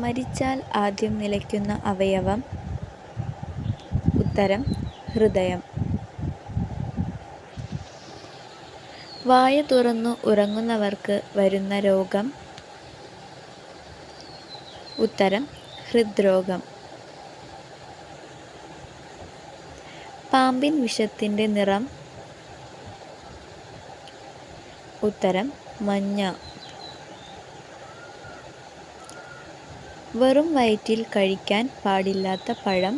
മരിച്ചാൽ ആദ്യം നിലയ്ക്കുന്ന അവയവം. ഉത്തരം ഹൃദയം. വായ തുറന്നു ഉറങ്ങുന്നവർക്ക് വരുന്ന രോഗം. ഉത്തരം ഹൃദ്രോഗം. പാമ്പിൻ വിഷത്തിന്റെ നിറം. ഉത്തരം മഞ്ഞ. വെറും വയറ്റിൽ കഴിക്കാൻ പാടില്ലാത്ത പഴം.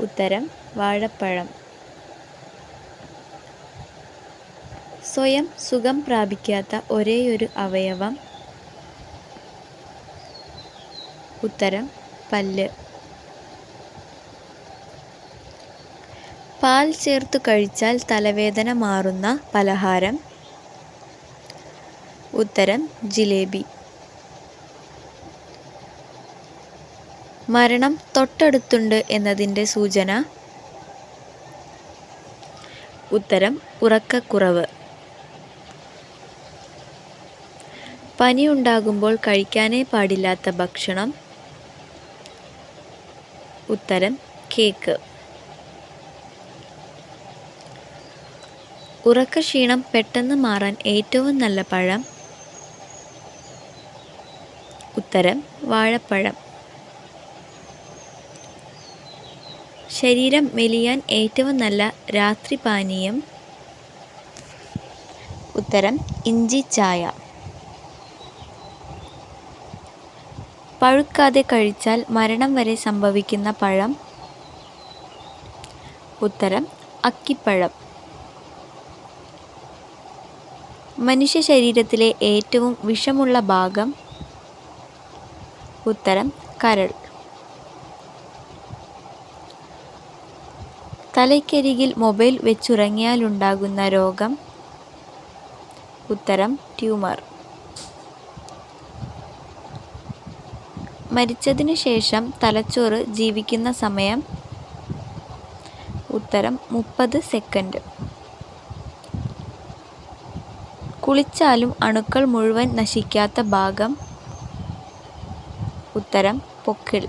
ഉത്തരം വാഴപ്പഴം. സ്വയം സുഖം പ്രാപിക്കാത്ത ഒരേയൊരു അവയവം. ഉത്തരം പല്ല്. പാൽ ചേർത്ത് കഴിച്ചാൽ തലവേദന മാറുന്ന പലഹാരം. ഉത്തരം ജിലേബി. മരണം തൊട്ടടുത്തുണ്ട് എന്നതിന്റെ സൂചന. ഉത്തരം ഉറക്കക്കുറവ്. പനിയുണ്ടാകുമ്പോൾ കഴിക്കാനേ പാടില്ലാത്ത ഭക്ഷണം. ഉത്തരം കേക്ക്. ഉറക്കക്ഷീണം പെട്ടെന്ന് മാറാൻ ഏറ്റവും നല്ല പഴം. ഉത്തരം വാഴപ്പഴം. ശരീരം മെലിയാൻ ഏറ്റവും നല്ല രാത്രി പാനീയം? ഉത്തരം ഇഞ്ചി ചായ. പഴുക്കാതെ കഴിച്ചാൽ മരണം വരെ സംഭവിക്കുന്ന പഴം? ഉത്തരം അക്കിപ്പഴം. മനുഷ്യ ശരീരത്തിലെ ഏറ്റവും വിഷമുള്ള ഭാഗം? ഉത്തരം കരൾ. തലയ്ക്കരികിൽ മൊബൈൽ വെച്ചുറങ്ങിയാലുണ്ടാകുന്ന രോഗം. ഉത്തരം ട്യൂമർ. മരിച്ചതിനു ശേഷം തലച്ചോറ് ജീവിക്കുന്ന സമയം. ഉത്തരം മുപ്പത് സെക്കൻഡ്. കുളിച്ചാലും അണുക്കൾ മുഴുവൻ നശിക്കാത്ത ഭാഗം. ഉത്തരം പൊക്കിൾ.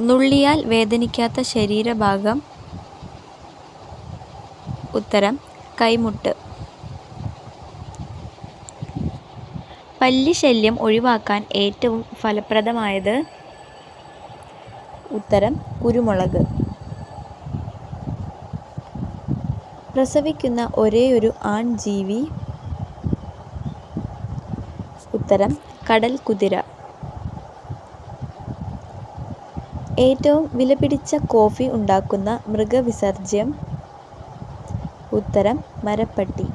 നുള്ളിയാൽ വേദനിക്കാത്ത ശരീരഭാഗം. ഉത്തരം കൈമുട്ട്. പല്ലി ശല്യം ഒഴിവാക്കാൻ ഏറ്റവും ഫലപ്രദമായത് ഉത്തരം കുരുമുളക്. പ്രസവിക്കുന്ന ഒരേയൊരു ആൺജീവി. ഉത്തരം കടൽ കുതിര ഏറ്റവും വിലപിടിച്ച കോഫി ഉണ്ടാക്കുന്ന മൃഗവിസർജ്യം. ഉത്തരം മരപ്പട്ടി.